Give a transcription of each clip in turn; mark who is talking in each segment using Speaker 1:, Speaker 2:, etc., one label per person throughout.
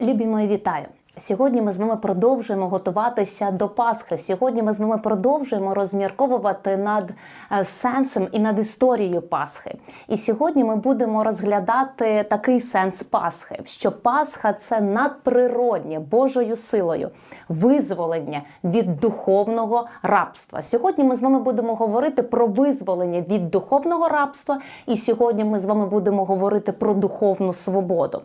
Speaker 1: Любі мої вітаю! Сьогодні ми з вами продовжуємо готуватися до Пасхи. Сьогодні ми з вами продовжуємо розмірковувати над е, сенсом і над історією Пасхи. І сьогодні ми будемо розглядати такий сенс Пасхи, що Пасха це надприроднє Божою силою визволення від духовного рабства. Сьогодні ми з вами будемо говорити про визволення від духовного рабства, і сьогодні ми з вами будемо говорити про духовну свободу.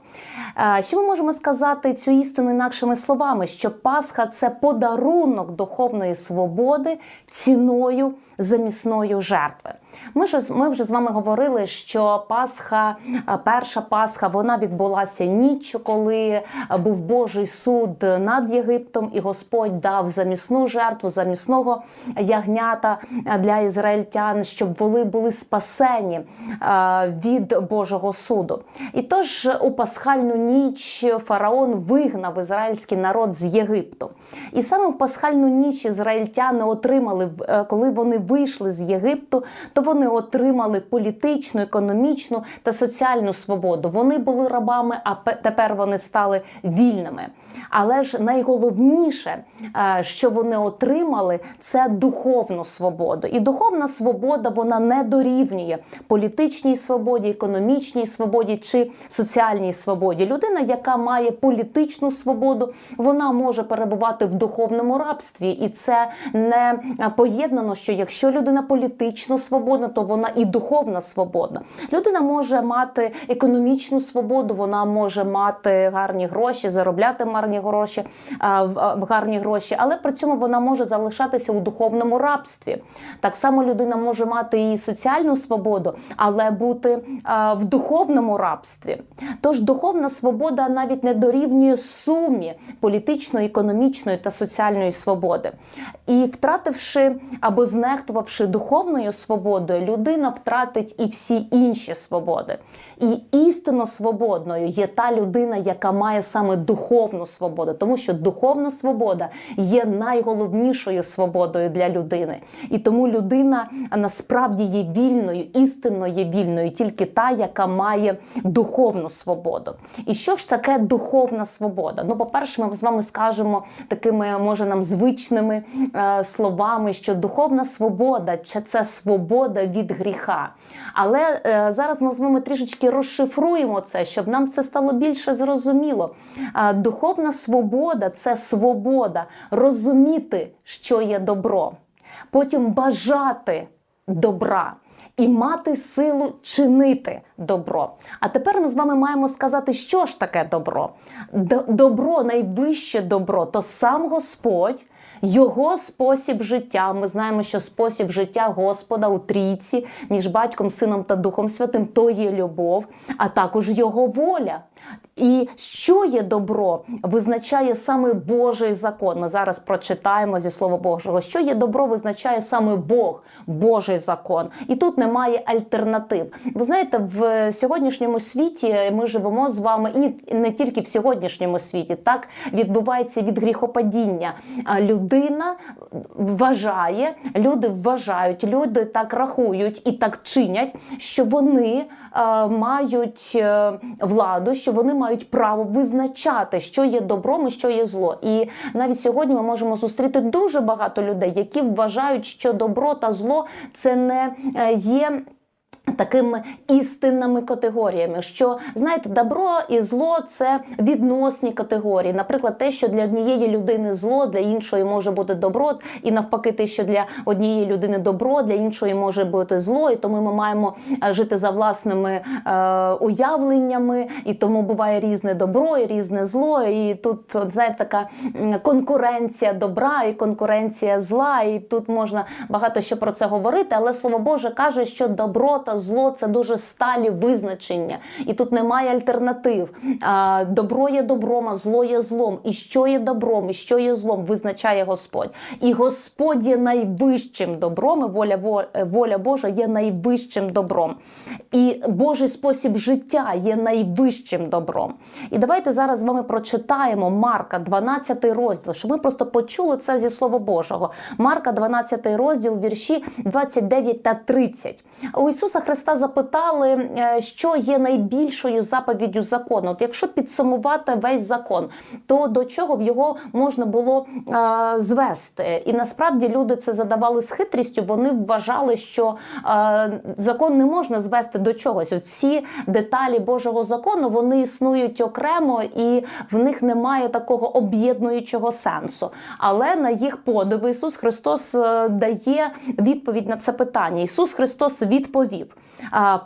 Speaker 1: Е, Що ми можемо сказати цю істину інакшими словами? Що Пасха це подарунок духовної свободи ціною замісної жертви. Ми ж ми вже з вами говорили, що Пасха, е, перша Пасха, вона відбулася ніччю, коли е, був Божий суд над Єгиптом, і Господь дав замісну жертву, замісного ягнята е, для ізраїльтян, щоб вони були спасені від Божого суду. І тож у пасхальну ніч фараон вигнав ізраїльський народ з Єгипту. І саме в пасхальну ніч ізраїльтяни отримали, коли вони вийшли з Єгипту, то вони отримали політичну, економічну та соціальну свободу. Вони були рабами, а тепер вони стали вільними. Але ж найголовніше, е, що вони отримали, це духовну свободу. І духовна свобода вона не дорівнює політичній свободі, економічній свободі чи соціальній свободі. Людина, яка має політичну свободу, вона може перебувати в духовному рабстві, і це не е, поєднано, що якщо людина політично свободна, то вона і духовна свободна. Людина може мати економічну свободу, вона може мати гарні гроші, заробляти гарні гроші, гарні гроші, але при цьому вона може залишатися у духовному рабстві. Так само людина може мати і соціальну свободу, але бути в духовному рабстві. Тож духовна свобода навіть не дорівнює сумі політичної, економічної та соціальної свободи. І втративши або знехтувавши духовною свободою, людина втратить і всі інші свободи. І істинно свободною є та людина, яка має саме духовну свободу, тому що духовна свобода є найголовнішою свободою для людини. І тому людина насправді є вільною, істинно є вільною, тільки та, яка має духовну свободу. І що ж таке духовна свобода? Ну, по-перше, ми з вами скажемо такими, може, нам звичними е, словами, що духовна свобода це свобода від гріха. Але е, зараз ми з вами трішечки розшифруємо це, щоб нам це стало більше зрозуміло. Е, духовна свобода це свобода розуміти, що є добро, потім бажати добра. І мати силу чинити добро. А тепер ми з вами маємо сказати, що ж таке добро. Добро, найвище добро, то сам Господь, його спосіб життя. Ми знаємо, що спосіб життя Господа у трійці між батьком, сином та Духом Святим то є любов, а також його воля. І що є добро, визначає саме Божий закон. Ми зараз прочитаємо зі Слова Божого. Що є добро, визначає саме Бог, Божий закон. І тут немає альтернатив. Ви знаєте, в сьогоднішньому світі ми живемо з вами, і не- тільки в сьогоднішньому світі, так відбувається від гріхопадіння. Людина вважає, люди вважають, люди так рахують і так чинять, що вони е, мають е, владу, що вони мають право визначати, що є добром і що є зло. І навіть сьогодні ми можемо зустріти дуже багато людей, які вважають, що добро та зло це не е, є. Такими істинними категоріями, що знаєте, добро і зло це відносні категорії. Наприклад, те, що для однієї людини зло, для іншої може бути добро, і навпаки, те, що для однієї людини добро, для іншої може бути зло. І тому ми маємо е, жити за власними е, уявленнями, і тому буває різне добро і різне зло. І тут от, знаєте, така конкуренція добра і конкуренція зла. І тут можна багато що про це говорити, але слово Боже каже, що добро та зло це дуже сталі визначення, і тут немає альтернатив. Добро є добром, а зло є злом. І що є добром, і що є злом, визначає Господь. І Господь є найвищим добром, і воля, воля Божа є найвищим добром. І Божий спосіб життя є найвищим добром. І давайте зараз з вами прочитаємо Марка, 12 розділ, щоб ми просто почули це зі Слова Божого. Марка, 12 розділ, вірші 29 та 30. У Ісуса Христа запитали, е, що є найбільшою заповіддю закону. От якщо підсумувати весь закон, то до чого б його можна було е, звести? І насправді люди це задавали з хитрістю. Вони вважали, що е, закон не можна звести до чогось. Всі деталі Божого закону вони існують окремо, і в них немає такого об'єднуючого сенсу. Але на їх подив Ісус Христос е, дає відповідь на це питання. Ісус Христос відповів: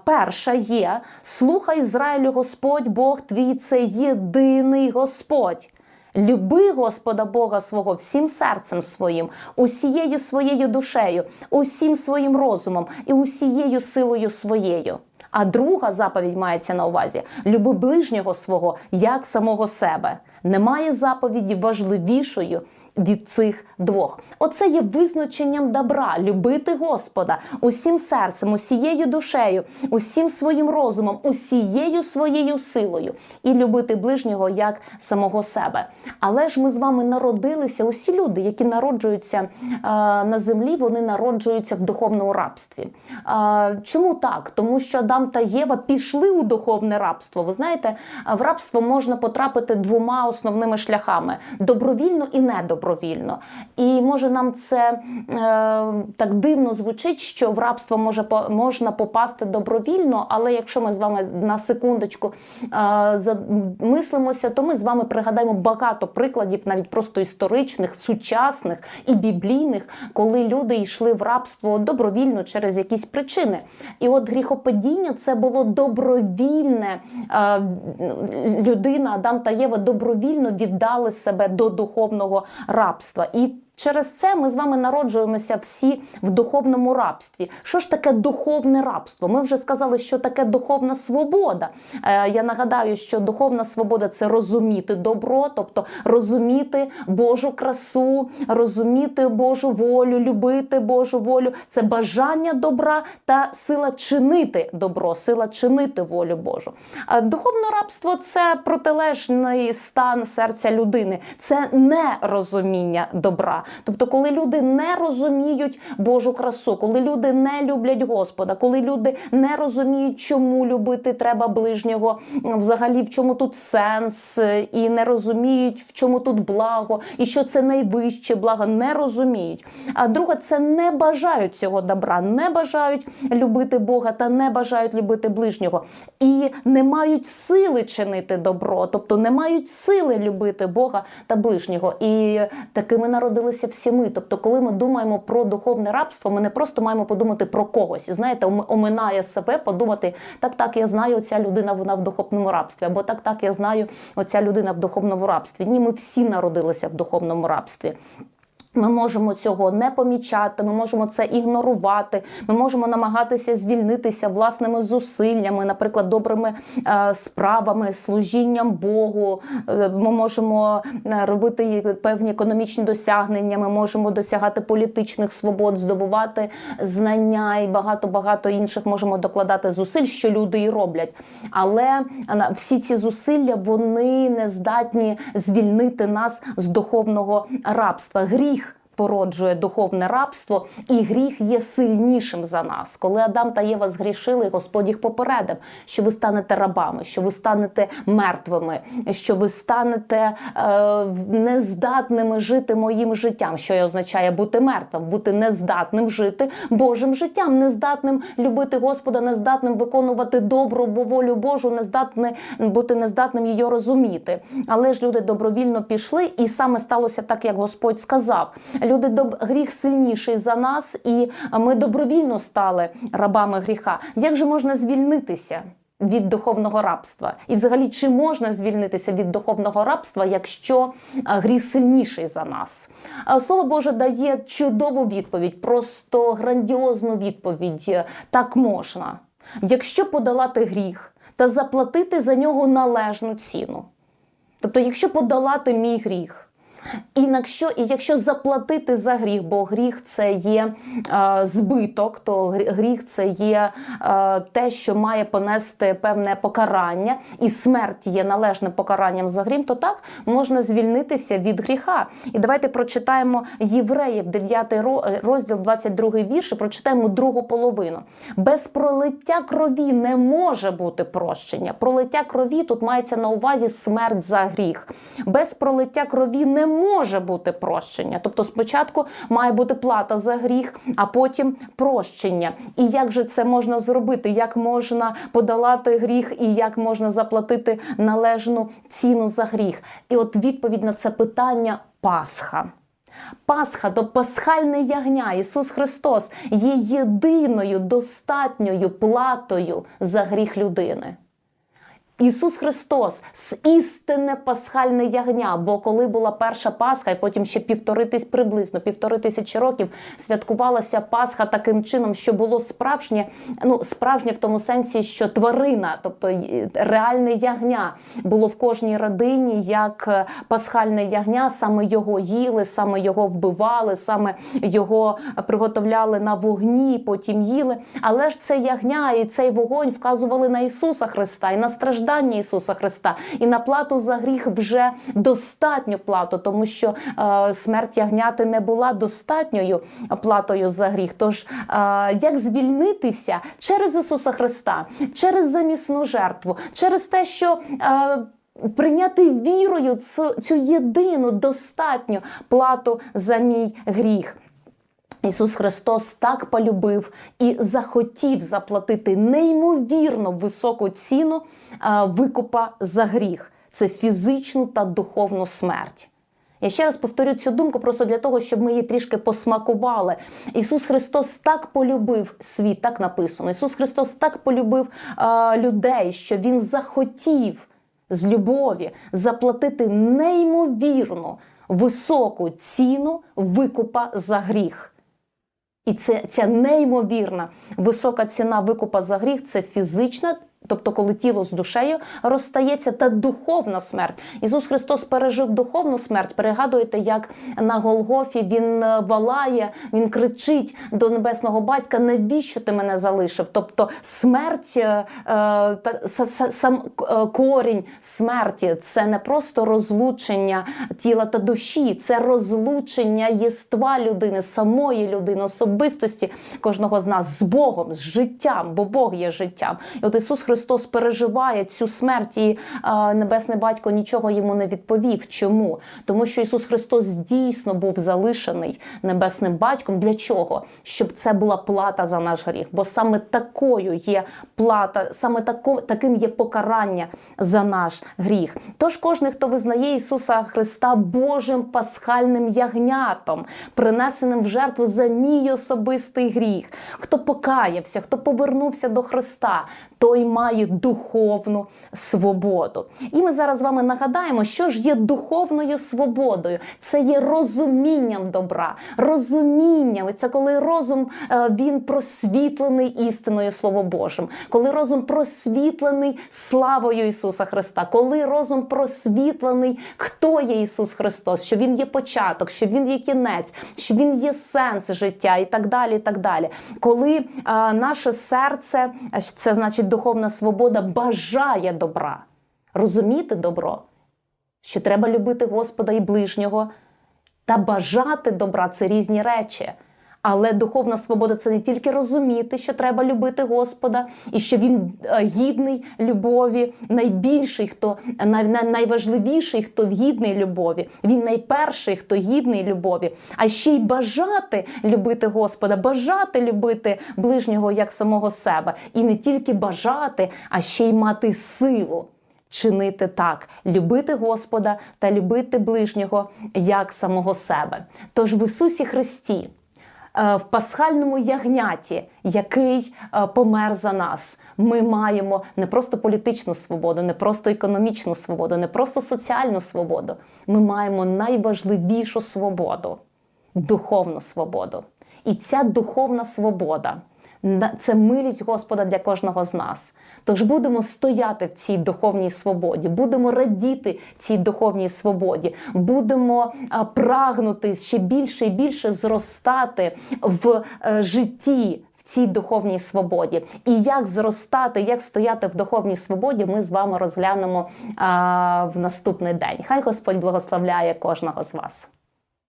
Speaker 1: перша є: слухай Ізраїлю, Господь Бог твій це єдиний Господь. Люби Господа Бога свого всім серцем своїм, усією своєю душею, усім своїм розумом і усією силою своєю. А друга заповідь мається на увазі: люби ближнього свого як самого себе. Немає заповіді важливішою від цих двох. Оце є визначенням добра любити Господа усім серцем, усією душею, усім своїм розумом, усією своєю силою і любити ближнього як самого себе. Але ж ми з вами народилися. Усі люди, які народжуються е, на землі, вони народжуються в духовному рабстві. Е, чому так? Тому що Адам та Єва пішли у духовне рабство. Ви знаєте, в рабство можна потрапити двома основними шляхами: добровільно і недобровільно. І може нам це е, так дивно звучить, що в рабство може можна попасти добровільно, але якщо ми з вами на секундочку е, замислимося, то ми з вами пригадаємо багато прикладів, навіть просто історичних, сучасних і біблійних, коли люди йшли в рабство добровільно через якісь причини. І от гріхопадіння це було добровільне е, людина, Адам та Єва добровільно віддали себе до духовного рабства. І Через це ми з вами народжуємося всі в духовному рабстві. Що ж таке духовне рабство? Ми вже сказали, що таке духовна свобода. Е, я нагадаю, що духовна свобода це розуміти добро, тобто розуміти Божу красу, розуміти Божу волю, любити Божу волю. Це бажання добра та сила чинити добро, сила чинити волю Божу. А духовне рабство це протилежний стан серця людини, це нерозуміння добра. Тобто, коли люди не розуміють Божу красу, коли люди не люблять Господа, коли люди не розуміють, чому любити треба ближнього, взагалі в чому тут сенс, і не розуміють, в чому тут благо, і що це найвище благо, не розуміють. А друге, це не бажають цього добра, не бажають любити Бога та не бажають любити ближнього, і не мають сили чинити добро, тобто не мають сили любити Бога та ближнього. І такими народилися всі ми. Тобто, коли ми думаємо про духовне рабство, ми не просто маємо подумати про когось. Знаєте, оминає себе, подумати, так, так, я знаю, оця людина вона в духовному рабстві, або так, так, я знаю, оця людина в духовному рабстві. Ні, ми всі народилися в духовному рабстві. Ми можемо цього не помічати, ми можемо це ігнорувати. Ми можемо намагатися звільнитися власними зусиллями, наприклад, добрими е, справами, служінням Богу. Е, Ми можемо е, робити певні економічні досягнення. Ми можемо досягати політичних свобод, здобувати знання і багато багато інших можемо докладати зусиль, що люди і роблять. Але всі ці зусилля вони не здатні звільнити нас з духовного рабства. Гріх породжує духовне рабство, і гріх є сильнішим за нас. Коли Адам та Єва згрішили, Господь їх попередив, що ви станете рабами, що ви станете мертвими, що ви станете е, нездатними жити моїм життям. Що й означає бути мертвим, бути нездатним жити Божим життям, нездатним любити Господа, нездатним виконувати добру бо волю Божу, нездатним бути нездатним її розуміти. Але ж люди добровільно пішли, і саме сталося так, як Господь сказав. Люди доб... гріх сильніший за нас, і ми добровільно стали рабами гріха. Як же можна звільнитися? Від духовного рабства, і взагалі, чи можна звільнитися від духовного рабства, якщо гріх сильніший за нас? Слово Боже дає чудову відповідь, просто грандіозну відповідь. Так можна, якщо подолати гріх та заплатити за нього належну ціну. Тобто, якщо подолати мій гріх, Інакше, і якщо заплатити за гріх, бо гріх це є е, збиток, то гріх це є е, те, що має понести певне покарання, і смерть є належним покаранням за гріх, то так можна звільнитися від гріха. І давайте прочитаємо Євреїв, 9 розділ, 22 вірш, і прочитаємо другу половину. Без пролиття крові не може бути прощення. Пролиття крові тут мається на увазі смерть за гріх. Без пролиття крові не може бути прощення. Тобто, спочатку має бути плата за гріх, а потім прощення. І як же це можна зробити? Як можна подолати гріх і як можна заплатити належну ціну за гріх? І от відповідь на це питання Пасха. Пасха, то пасхальне ягня, Ісус Христос є єдиною достатньою платою за гріх людини. Ісус Христос з істинне пасхальне ягня. Бо коли була перша Пасха, і потім ще півтори тисяч, приблизно півтори тисячі років святкувалася Пасха таким чином, що було справжнє, ну справжнє в тому сенсі, що тварина, тобто реальне ягня, було в кожній родині як е, пасхальне ягня, саме його їли, саме його вбивали, саме його приготовляли на вогні, потім їли. Але ж це ягня і цей вогонь вказували на Ісуса Христа і на страждання Ісуса Христа, і на плату за гріх вже достатньо плату, тому що е, смерть ягняти не була достатньою платою за гріх. Тож е, як звільнитися через Ісуса Христа, через замісну жертву, через те, що е, Прийняти вірою цю, цю єдину достатню плату за мій гріх. Ісус Христос так полюбив і захотів заплатити неймовірно високу ціну викупа за гріх. Це фізичну та духовну смерть. Я ще раз повторю цю думку просто для того, щоб ми її трішки посмакували. Ісус Христос так полюбив світ, так написано. Ісус Христос так полюбив а, людей, що Він захотів з любові заплатити неймовірну високу ціну викупа за гріх. І це ця неймовірна висока ціна викупа за гріх це фізична, тобто коли тіло з душею розстається, та духовна смерть. Ісус Христос пережив духовну смерть. Перегадуєте, як на Голгофі він е, валає, він кричить до небесного батька: навіщо ти мене залишив? Тобто смерть, е, е, сам е, корінь смерті це не просто розлучення тіла та душі, це розлучення єства людини, самої людини, особистості кожного з нас з Богом, з життям, бо Бог є життям. І от Ісус переживає цю смерть, і Небесний Батько нічого йому не відповів. Чому? Тому що Ісус Христос дійсно був залишений небесним батьком. Для чого? Щоб це була плата за наш гріх. Бо саме такою є плата, саме тако, таким є покарання за наш гріх. Тож кожен, хто визнає Ісуса Христа Божим пасхальним ягнятом, принесеним в жертву за мій особистий гріх, хто покаявся, хто повернувся до Христа, той має духовну свободу. І ми зараз з вами нагадаємо, що ж є духовною свободою. Це є розумінням добра, розумінням. Це коли розум е, він просвітлений істиною Слово Божим, коли розум просвітлений славою Ісуса Христа, коли розум просвітлений, хто є Ісус Христос, що Він є початок, що Він є кінець, що Він є сенс життя і так далі. і так далі. Коли е, наше серце, це значить духовна свобода, бажає добра, розуміти добро, що треба любити Господа і ближнього, та бажати добра це різні речі. Але духовна свобода це не тільки розуміти, що треба любити Господа, і що він е, гідний любові, найбільший, хто най, най- найважливіший, хто гідний любові. Він найперший, хто гідний любові. А ще й бажати любити Господа, бажати любити ближнього як самого себе. І не тільки бажати, а ще й мати силу чинити так, любити Господа та любити ближнього як самого себе. Тож в Ісусі Христі, в пасхальному ягняті, який е, помер за нас, ми маємо не просто політичну свободу, не просто економічну свободу, не просто соціальну свободу. Ми маємо найважливішу свободу духовну свободу. І ця духовна свобода це милість Господа для кожного з нас. Тож будемо стояти в цій духовній свободі, будемо радіти цій духовній свободі, будемо прагнути ще більше і більше зростати в е, житті. В цій духовній свободі, і як зростати, як стояти в духовній свободі, ми з вами розглянемо а, в наступний день. Хай Господь благословляє кожного з вас.